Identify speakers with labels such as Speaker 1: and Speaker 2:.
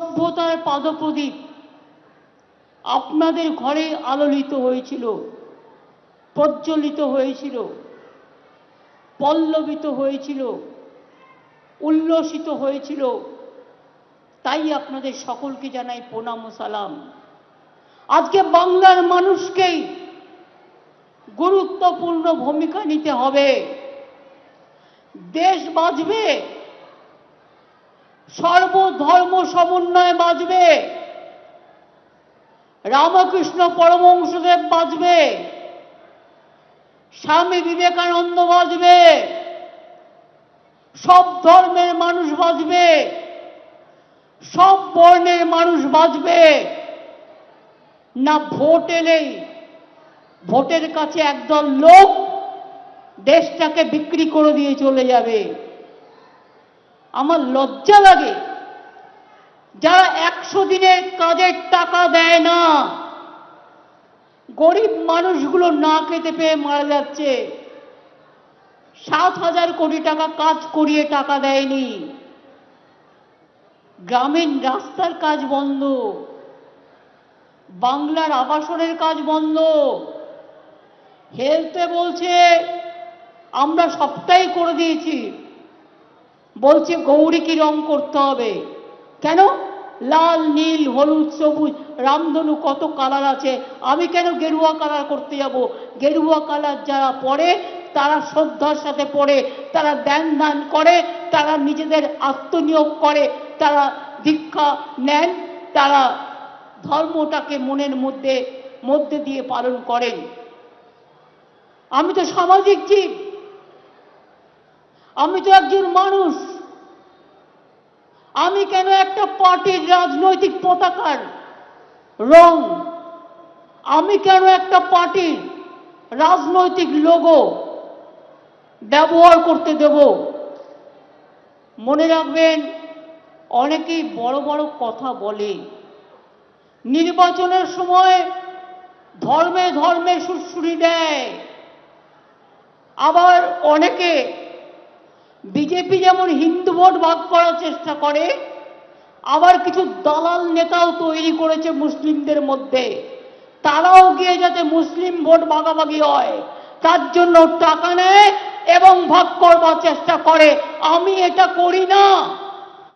Speaker 1: সভ্যতার পাদপ্রদীপ আপনাদের ঘরে আলোলিত হয়েছিল, প্রজ্বলিত হয়েছিল, পল্লবিত হয়েছিল, উল্লসিত হয়েছিল। তাই আপনাদের সকলকে জানাই প্রণাম ও সালাম। আজকে বাংলার মানুষকেই গুরুত্বপূর্ণ ভূমিকা নিতে হবে। দেশ বাঁচবে সর্বধর্ম সমন্বয় বাঁচবে রামকৃষ্ণ পরমংশদেব বাঁচবে স্বামী বিবেকানন্দ বাঁচবে সব ধর্মের মানুষ বাঁচবে সব বর্ণের মানুষ বাঁচবে না ভোট এলেই ভোটের কাছে একদল লোক দেশটাকে বিক্রি করে দিয়ে চলে যাবে। আমার লজ্জা লাগে। যারা একশো দিনের কাজের টাকা দেয় না, গরিব মানুষগুলো না খেতে পেয়ে মারা যাচ্ছে। সাত হাজার কোটি টাকা কাজ করিয়ে টাকা দেয়নি। গ্রামীণ রাস্তার কাজ বন্ধ। বাংলার আবাসনের কাজ বন্ধ। হেলথে বলছে, আমরা সবটাই করে দিয়েছি। বলছে, গৌরীকে রং করতে হবে। কেন? লাল, নীল, হলুদ, সবুজ, রামধনু কত কালার আছে। আমি কেন গেরুয়া কালার করতে যাব? গেরুয়া কালার যারা পরে, তারা শ্রদ্ধার সাথে পড়ে তারা ধ্যান দান করে, তারা নিজেদের আত্মনিয়োগ করে, তারা দীক্ষা নেন, তারা ধর্মটাকে মনের মধ্যে মধ্যে দিয়ে পালন করেন। আমি তো সামাজিক জীব। আমি তো একজন মানুষ। আমি কেন একটা পার্টির রাজনৈতিক পতাকার রং? আমি কেন একটা পার্টির রাজনৈতিক লোগো ব্যবহার করতে দেব? মনে রাখবেন, অনেকেই বড় বড় কথা বলে। নির্বাচনের সময় ধর্মে ধর্মে সুরসুরি দেয়। আবার অনেকে বিজেপি যেমন হিন্দু ভোট ভাগ করার চেষ্টা করে, আবার কিছু দালাল নেতাও তৈরি করেছে মুসলিমদের মধ্যে। তারাও গিয়ে যাতে মুসলিম ভোট ভাগাভাগি হয়, তার জন্য টাকা নেয় এবং ভাগ করবার চেষ্টা করে। আমি এটা করি না।